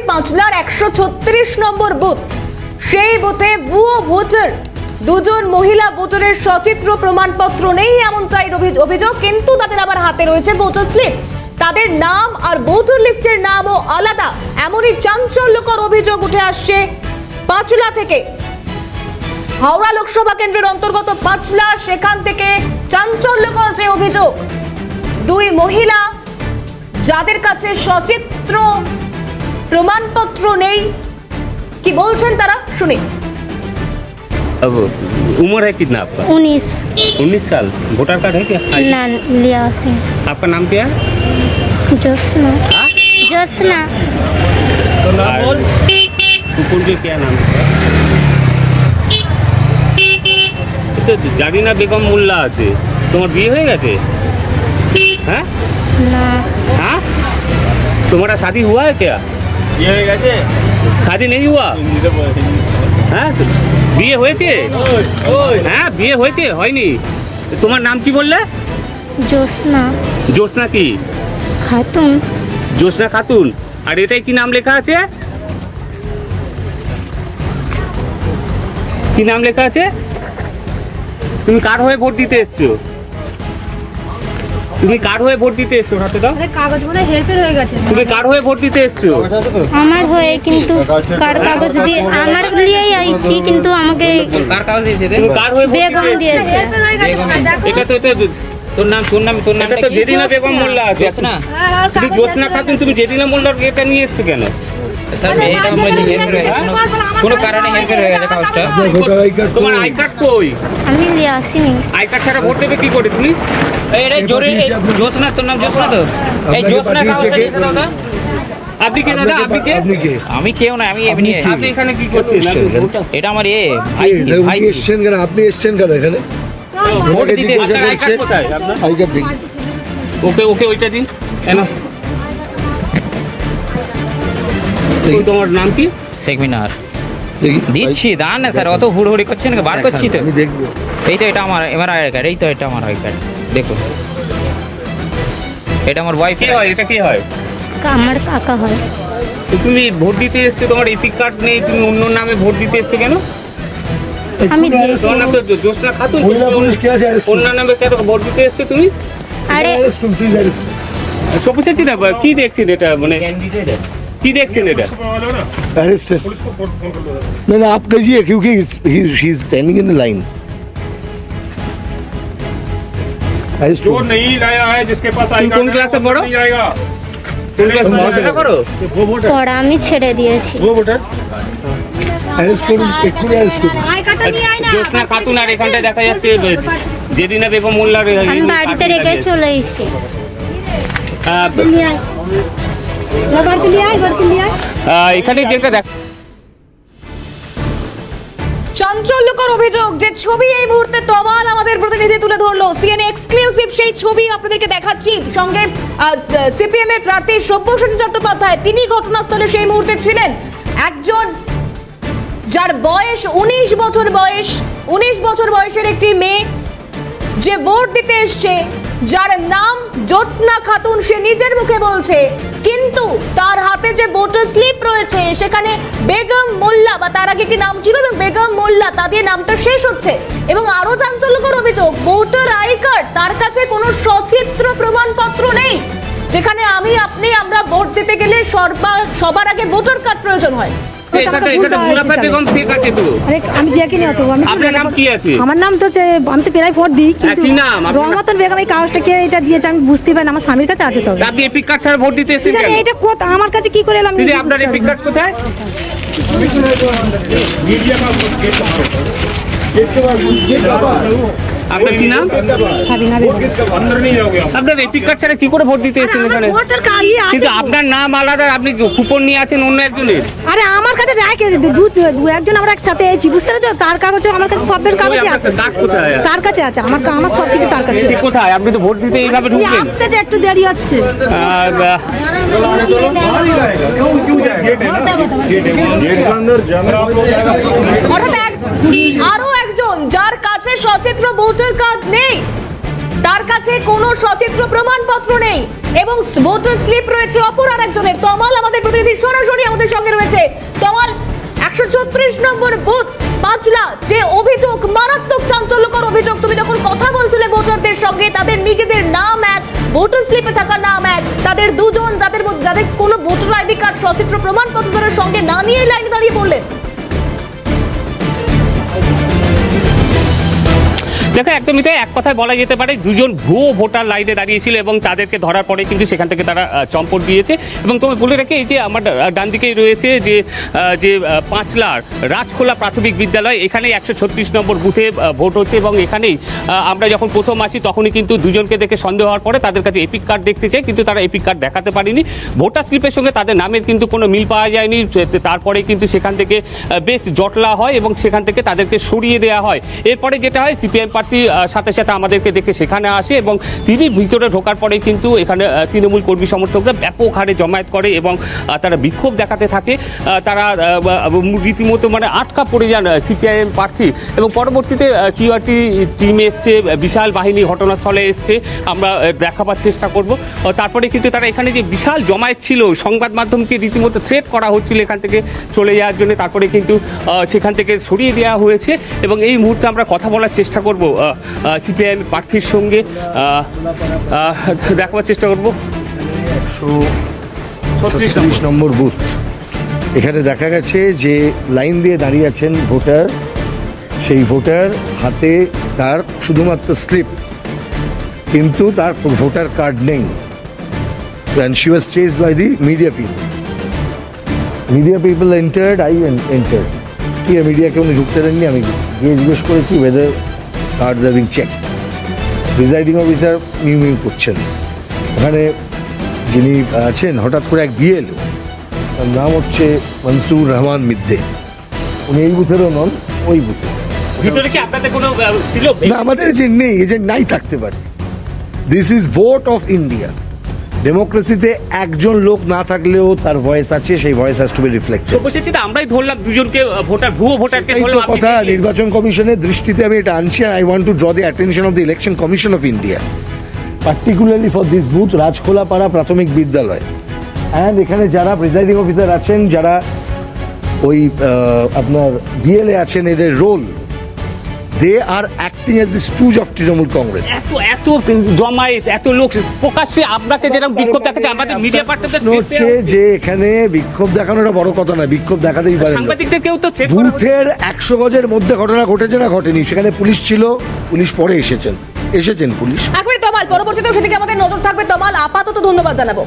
পাঁচলার একশো ছত্রিশ নম্বর বুথ। সেই বুথে ভুয়ো ভোটার। দুজন মহিলা ভোটারের সচিত্র প্রমাণপত্র নেই এমনটাই অভি- অভিযোগ, কিন্তু তাদের আবার হাতে রয়েছে ভোটার স্লিপ। তাদের নাম আর ভোটার লিস্টের নামও আলাদা। এমনই চাঞ্চল্যকর অভিযোগ উঠে আসছে পাঁচলা থেকে। হাওড়া লোকসভা কেন্দ্রের অন্তর্গত পাঁচলা, সেখান থেকে চাঞ্চল্যকর যে অভিযোগ, দুই মহিলা যাদের কাছে সচিত্র প্রমাণপত্র নেই কি বলছেন তারা শুনি अब उम्र है कितना आपका उन्नीस उन्नीस साल वोटर कार्ड है क्या हाँ। ना लिया सिंह आपका नाम क्या है जोत्सना हाँ? जोत्सना और कुकुर के क्या नाम है তো জারিনা বেগম মোল্লা আছে তোমার বিয়ে হয়ে গেছে হ্যাঁ ना हाँ तुम्हारा शादी हुआ है क्या ये হয়ে গেছে शादी नहीं हुआ হ্যাঁ বিয়ে হয়েছে হ্যাঁ বিয়ে হয়েছে হয়নি তোমার নাম কি বললে जोत्सना জ্যোৎস্না কি खातून জ্যোৎস্না খাতুন আর এটাই কি নাম লেখা আছে কি নাম লেখা আছে তুমি কার হয়ে ভোট দিতে এসছো তুমি কার হয়ে ভোট দিতে এসছো হাতে দাও? কাগজ মনে হেল্পের হয়ে গেছে। তুমি কার হয়ে ভোট দিতে এসছো? আমার হয়ে কিন্তু কার কাগজ দিয়ে আমার লিয়েই আইছি কিন্তু আমাকে কার কাগজ দিয়েছে তুমি কার হয়ে বেগম দিয়েছে। বেগম এটা তো এটা তোর নাম তোর নাম তোর নাম এটা তো জেদিনা বেগম মোল্লা আছে। না তুমি জ্যোৎস্না খাতুন তুমি জেদিনা মোল্লার এটা নিয়ে এসছো কেন? স্যার এটা মধ্যে হেল্পের হয়ে? গেছে কোনো কারণে হেল্পের হয়ে গেছে কাগজটা তোমার আই কার্ড কই আমি লিয়ে আসিনি আই কার্ড ছাড়া ভোট দেবে কি করে তুমি? এই জরুরি এই তোর নাম জ্যোৎস্না তো? এই জ্যোৎস্না কাগজটা দিয়েছে দাদা? আপনি কে দাদা? আপনি কে? আপনি কে? আমি কেউ না আমি এমনি আপনি এখানে কি করছেন? এটা আমার এ? উনি এসছেন কেন? আপনি এসছেন কেন? এখানে? ভোট দিতে এসেছে। আই কার্ড কোথায়? আপনার? আই কার্ড দেখি। ওকে ওকে ওইটা দিন। কেন? তোমার নাম কি? শেখ মিনার। দেখি দিচ্ছি দাঁড়ান না স্যার অত হুড়হুড়ি করছেন না, বার করছি তো আমি দেখব এই তো এটা আমার আমার আই কার্ড এই তো এটা আমার আই কার্ড দেখুন এটা আমার ওয়াইফ কে হয় এটা কি হয় আমার কাকা হয় তুমি ভোট দিতে এসছো তোমার এপিক কার্ড নেই তুমি অন্য নামে ভোট দিতে এসছো কেন আমি জ্যোৎস্না খাতুন অন্য নামে কেন ভোট দিতে এসছো তুমি আরে না কি দেখছেন এটা মানে কি দেখছেন এটা Arrest her. नहीं नहीं आप करिए क्योंकि he is standing in the line arrest जो नहीं लाया है जिसके पास आई तुम कौन क्लास में पढ़ो? नहीं आएगा তুমি ক্লাস পড়াশোনা করো পড়া আমি ছেড়ে দিয়েছি अरेस्ट করুন এক্ষুনি অ্যারেস্ট করুন আই কার্ডটা নিয়ে আয় না জ্যোৎস্না খাতুন আর এখানটায় দেখা যাচ্ছে যেদিনা বেগম মোল্লার আমি বাড়িতে রেখে চলে এসেছি এখানে অভিযোগ যে ছবি এই মুহূর্তে তমাল আমাদের প্রতিনিধি তুলে ধরলো। সিএনএ এক্সক্লুসিভ সেই ছবি আপনাদেরকে দেখাচ্ছি। সঙ্গে সিপিএম এর প্রার্থী সব্যসাচী চট্টোপাধ্যায়, তিনি ঘটনাস্থলে সেই মুহূর্তে ছিলেন। একজন যার বয়স উনিশ বছর বয়স, উনিশ বছর বয়সের একটি মেয়ে যে ভোট দিতে এসছে, যার নাম জ্যোৎস্না খাতুন, সে নিজের মুখে বলছে, কিন্তু তার হাতে যে ভোটার স্লিপ রয়েছে, সেখানে বেগম মোল্লা, বা তার আগে কি নাম ছিল, এবং বেগম মোল্লা, তা দিয়ে নামটা শেষ হচ্ছে। এবং আরও চাঞ্চল্যকর অভিযোগ, ভোটার আই কার্ড, তার কাছে কোনো সচিত্র প্রমাণপত্র নেই, যেখানে আমি, আপনি, আমরা ভোট দিতে গেলে সবার আগে ভোটার কার্ড প্রয়োজন হয়। আমি যে অত আমার নাম তো আমি তো প্রায় ফোর দিই কিন্তু রহমাতন বেগম কে এটা দিয়েছে আমি বুঝতে পারি আমার স্বামীর কাছে আছে তো এটা কোথা আমার কাছে কি করে এলাম? দিদি আপনার এপিক আপনার কি নাম? সাবিনা আপনার এপিক কার্ড ছাড়া কি করে ভোট দিতে এসেছেন এখানে? কিন্তু আপনার নাম আলাদা আপনি কুপন নিয়ে আছেন অন্য একজনের? আরে আমার কাছে দু একজন আমরা একসাথে এসেছি বুঝতে পেরেছ? তার কাগজ আমার কাছে সবের কাগজে আছে। তার কাছে আছে আমার আমার সব কিছু তার কাছে কোথায়? আপনি তো ভোট দিতে এইভাবে আসতে যে একটু দেরি হচ্ছে। আরও যার কাছে সচিত্র ভোটার কার্ড নেই, তার কাছে কোনো সচিত্র প্রমাণপত্র নেই এবং ভোটার স্লিপ রয়েছে অপর আর একজনের তমাল আমাদের প্রতিনিধি, সরাসরি আমাদের সঙ্গে রয়েছে। তমাল, একশো ছত্রিশ নম্বর বুথ, পাঁচলা, যে অভিযোগ, মারাত্মক চাঞ্চল্যকর অভিযোগ। তুমি যখন কথা বলছিলে ভোটারদের সঙ্গে, তাদের নিজেদের নাম এক, ভোটার স্লিপে থাকা নাম এক, তাদের দুজন যাদের যাদের কোনো ভোটার আইডি কার্ড, সচিত্র প্রমাণপত্রের সঙ্গে না নিয়ে লাইনে দাঁড়িয়ে পড়লেন। দেখো, একদমই তাই। এক কথায় বলা যেতে পারে, দুজন ভুয়ো ভোটার লাইনে দাঁড়িয়েছিল এবং তাদেরকে ধরার পরে কিন্তু সেখান থেকে তারা চম্পট দিয়েছে। এবং তুমি বলে রাখি, এই যে আমার ডান দিকেই রয়েছে যে যে পাঁচলার রাজখোলা প্রাথমিক বিদ্যালয় এখানে একশো ছত্রিশ নম্বর বুথে ভোট হচ্ছে এবং এখানেই আমরা যখন প্রথম আসি, তখনই কিন্তু দুজনকে দেখে সন্দেহ হওয়ার পরে তাদের কাছে এপিক কার্ড দেখতে চাই, কিন্তু তারা এপিক কার্ড দেখাতে পারেনি। ভোটার স্লিপের সঙ্গে তাদের নামের কিন্তু কোনো মিল পাওয়া যায়নি। তারপরে কিন্তু সেখান থেকে বেশ জটলা হয় এবং সেখান থেকে তাদেরকে সরিয়ে দেওয়া হয়। এরপরে যেটা হয় সিপিএম প্রার্থী সাথে সাথে আমাদেরকে দেখে সেখানে আসে এবং তিনি ভিতরে ঢোকার পরে কিন্তু এখানে তৃণমূল কর্মী সমর্থকরা ব্যাপক হারে জমায়েত করে এবং তারা বিক্ষোভ দেখাতে থাকে। তারা রীতিমতো মানে আটকা পড়ে যান সিপিআইএম প্রার্থী। এবং পরবর্তীতে কিউআরটি টিম এসছে, বিশাল বাহিনী ঘটনাস্থলে এসছে। আমরা দেখাবার চেষ্টা করব। তারপরে কিন্তু তারা এখানে যে বিশাল জমায়েত ছিল, সংবাদ মাধ্যমকে রীতিমতো থ্রেট করা হচ্ছিল এখান থেকে চলে যাওয়ার জন্য। তারপরে কিন্তু সেখান থেকে সরিয়ে দেওয়া হয়েছে। এবং এই মুহূর্তে আমরা কথা বলার চেষ্টা করব। সিপিআইএম প্রার্থীর সঙ্গে দেখাবার চেষ্টা করব। ছত্রিশ নম্বর বুথ। এখানে দেখা গেছে যে লাইন দিয়ে দাঁড়িয়ে আছেন ভোটার। সেই ভোটার হাতে তার শুধুমাত্র স্লিপ কিন্তু তার ভোটার কার্ড নেই। And she was chased by the media people. Media people entered, I en- entered. ঠিক আছে মিডিয়াকে উনি ঢুকতে দেননি আমি গিয়ে জিজ্ঞেস করেছি whether cards being check. Presiding officer mu মিউ করছেন। ওখানে যিনি আছেন হঠাৎ করে এক বিএল তার নাম হচ্ছে মনসুর রহমান মিদ্দে। উনি এই বুথেরও নন ওই বুথে। না আমাদের এজেন্ট নেই এজেন্ট নাই থাকতে পারে। This is vote of India ডেমোক্রেসিতে একজন লোক না থাকলেও তার ভয়েস আছে সেই voice has to be reflected সব্যসাচীতে আমরাই ধরলাম দুজনকে ভোটার ভুয়ো ভোটারকে ধরলাম কথা নির্বাচন কমিশনের দৃষ্টিতে আমি এটা আনছি I want to draw the attention of the election commission of India particularly for this booth Rajkholapara Prathamik Vidyalaya and এখানে যারা প্রিজাইডিং অফিসার আছেন যারা ওই আপনার বিএলএ আছেন এদের role they are acting as the stooge of Trinamool Congress এত এত জমায়েত এত লোক প্রকাশ্যে আপনাকে যেরকম বিক্ষোভ দেখাচ্ছে আমাদের মিডিয়া পার্সনদের হচ্ছে যে এখানে বিক্ষোভ দেখানোটা বড় কথা না বিক্ষোভ দেখাতেই পারেন। সাংবাদিকদের কেউ তো বুথের একশো গজের মধ্যে ঘটনা ঘটেছে না ঘটেনি সেখানে পুলিশ ছিল পুলিশ পরে এসেছেন এসেছেন পুলিশ। একবারে তমাল পরবর্তীতেও সেদিকে আমাদের নজর থাকবে তমাল আপাতত ধন্যবাদ জানাব।